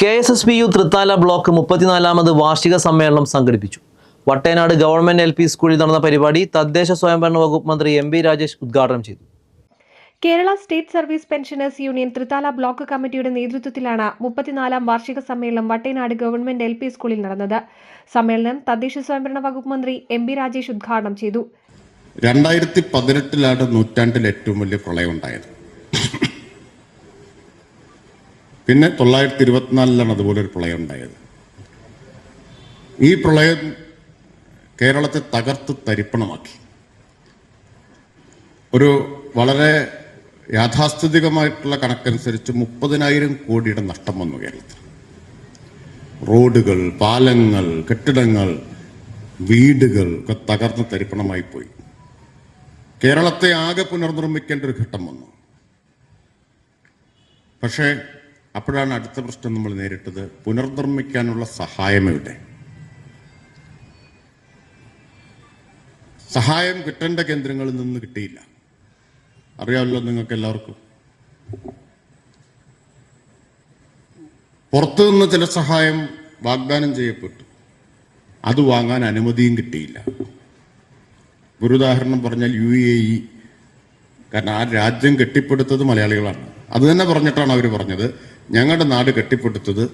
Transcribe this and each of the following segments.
K S S P U Thrithala block മുപ്പത്തിനാലാമത് വാർഷിക സമ്മേളനം സംഘടിപ്പിച്ചു. വട്ടേനാട് ഗവൺമെന്റ് എൽ പി സ്കൂളിൽ നടന്ന പരിപാടി തദ്ദേശ സ്വയംഭരണ വകുപ്പ് മന്ത്രി എം ബി രാജേഷ് ഉദ്ഘാടനം ചെയ്തു. Kerala state service pensioners union Thrithala block കമ്മിറ്റിയുടെ നേതൃത്വത്തിലാണ് മുപ്പത്തിനാലാം വാർഷിക സമ്മേളനം വട്ടേനാട് ഗവൺമെന്റ് എൽ പി സ്കൂളിൽ നടന്നത്. സമ്മേളനം തദ്ദേശ സ്വയംഭരണ വകുപ്പ് മന്ത്രി എം ബി രാജേഷ് ഉദ്ഘാടനം ചെയ്തു. രണ്ടായിരത്തി പതിനെട്ടിലാണ് നൂറ്റാണ്ടിൽ ഏറ്റവും വലിയ പ്രളയം ഉണ്ടായത് പിന്നെ തൊള്ളായിരത്തി ഇരുപത്തിനാലിലാണ് അതുപോലെ ഒരു പ്രളയം ഉണ്ടായത്. ഈ പ്രളയം കേരളത്തെ തകർത്ത് തരിപ്പണമാക്കി. ഒരു വളരെ യാഥാസ്ഥിതികമായിട്ടുള്ള കണക്കനുസരിച്ച് മുപ്പതിനായിരം കോടിയുടെ നഷ്ടം വന്നു കേരളത്തിൽ. റോഡുകൾ പാലങ്ങൾ കെട്ടിടങ്ങൾ വീടുകൾ ഒക്കെ തകർന്ന് തരിപ്പണമായി പോയി. കേരളത്തെ ആകെ പുനർനിർമ്മിക്കേണ്ട ഒരു ഘട്ടം വന്നു. പക്ഷേ അപ്പോഴാണ് അടുത്ത പ്രശ്നം നമ്മൾ നേരിട്ടത്. പുനർനിർമ്മിക്കാനുള്ള സഹായം എവിടെ? സഹായം കിട്ടേണ്ട കേന്ദ്രങ്ങളിൽ നിന്ന് കിട്ടിയില്ല. അറിയാമല്ലോ നിങ്ങൾക്ക് എല്ലാവർക്കും പുറത്തു നിന്ന് ചില സഹായം വാഗ്ദാനം ചെയ്യപ്പെട്ടു. അത് വാങ്ങാൻ അനുമതിയും കിട്ടിയില്ല. ഒരു ഉദാഹരണം പറഞ്ഞാൽ യു എ ഇ. കാരണം ആ രാജ്യം കെട്ടിപ്പടുത്തത് മലയാളികളാണ്. അത് തന്നെ പറഞ്ഞിട്ടാണ് അവർ പറഞ്ഞത്. ഞങ്ങളുടെ നാട് കെട്ടിപ്പടുത്തത്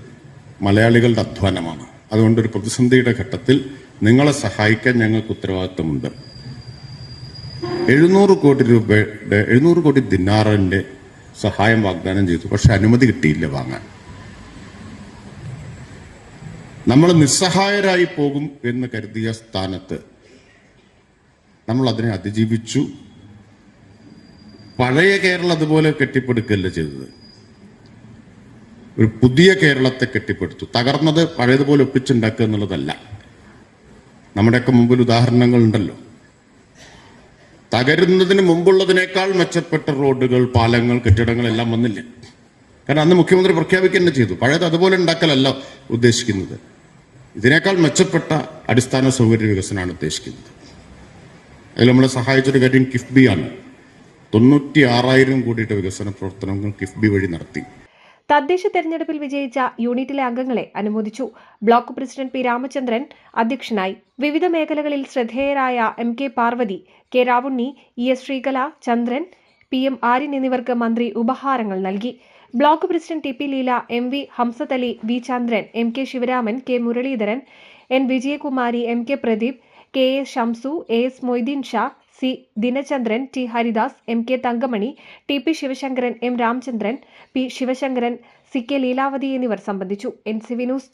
മലയാളികളുടെ അധ്വാനമാണ്. അതുകൊണ്ട് ഒരു പ്രതിസന്ധിയുടെ ഘട്ടത്തിൽ നിങ്ങളെ സഹായിക്കാൻ ഞങ്ങൾക്ക് ഉത്തരവാദിത്തമുണ്ട്. എഴുന്നൂറ് കോടി രൂപയുടെ എഴുന്നൂറ് കോടി ദിനാറിന്റെ സഹായം വാഗ്ദാനം ചെയ്തു. പക്ഷെ അനുമതി കിട്ടിയില്ല വാങ്ങാൻ. നമ്മൾ നിസ്സഹായരായി പോകും എന്ന് കരുതിയ സ്ഥാനത്ത് നമ്മൾ അതിനെ അതിജീവിച്ചു. പഴയ കേരളം അതുപോലെ കെട്ടിപ്പടുക്കല്ല ചെയ്തത്. ഒരു പുതിയ കേരളത്തെ കെട്ടിപ്പടുത്തു. തകർന്നത് പഴയതുപോലെ ഒപ്പിച്ചുണ്ടാക്കുക എന്നുള്ളതല്ല. നമ്മുടെയൊക്കെ മുമ്പിൽ ഉദാഹരണങ്ങൾ ഉണ്ടല്ലോ തകരുന്നതിന് മുമ്പുള്ളതിനേക്കാൾ മെച്ചപ്പെട്ട റോഡുകൾ പാലങ്ങൾ കെട്ടിടങ്ങൾ എല്ലാം വന്നില്ല? കാരണം അന്ന് മുഖ്യമന്ത്രി പ്രഖ്യാപിക്കുക തന്നെ ചെയ്തു. പഴയത് അതുപോലെ ഉണ്ടാക്കലല്ല ഉദ്ദേശിക്കുന്നത്. ഇതിനേക്കാൾ മെച്ചപ്പെട്ട അടിസ്ഥാന സൗകര്യ വികസനമാണ് ഉദ്ദേശിക്കുന്നത്. അതിൽ നമ്മളെ സഹായിച്ചൊരു കാര്യം കിഫ്ബിയാണ്. തൊണ്ണൂറ്റി ആറായിരം കോടിയുടെ വികസന പ്രവർത്തനങ്ങൾ കിഫ്ബി വഴി നടത്തി. തദ്ദേശ തെരഞ്ഞെടുപ്പിൽ വിജയിച്ച യൂണിറ്റിലെ അംഗങ്ങളെ അനുമോദിച്ചു. ബ്ലോക്ക് പ്രസിഡന്റ് പി രാമചന്ദ്രൻ അധ്യക്ഷനായി. വിവിധ മേഖലകളിൽ ശ്രദ്ധേയരായ M K Parvathi K Ravunni E S Sreekala Chandran P M Aryan എന്നിവർക്ക് മന്ത്രി ഉപഹാരങ്ങൾ നൽകി. Block president T P Leela M V Hamsathali V Chandran M K Sivaraman K Muraleedharan N Vijayakumari M K Pradeep K A Shamsu A S Moideen Shah C Dinachandran T Haridas M K Thankamani T P Sivasankaran M Ramachandran P Sivasankaran C K Leelavathi എന്നിവർ സംബന്ധിച്ചു. N C V news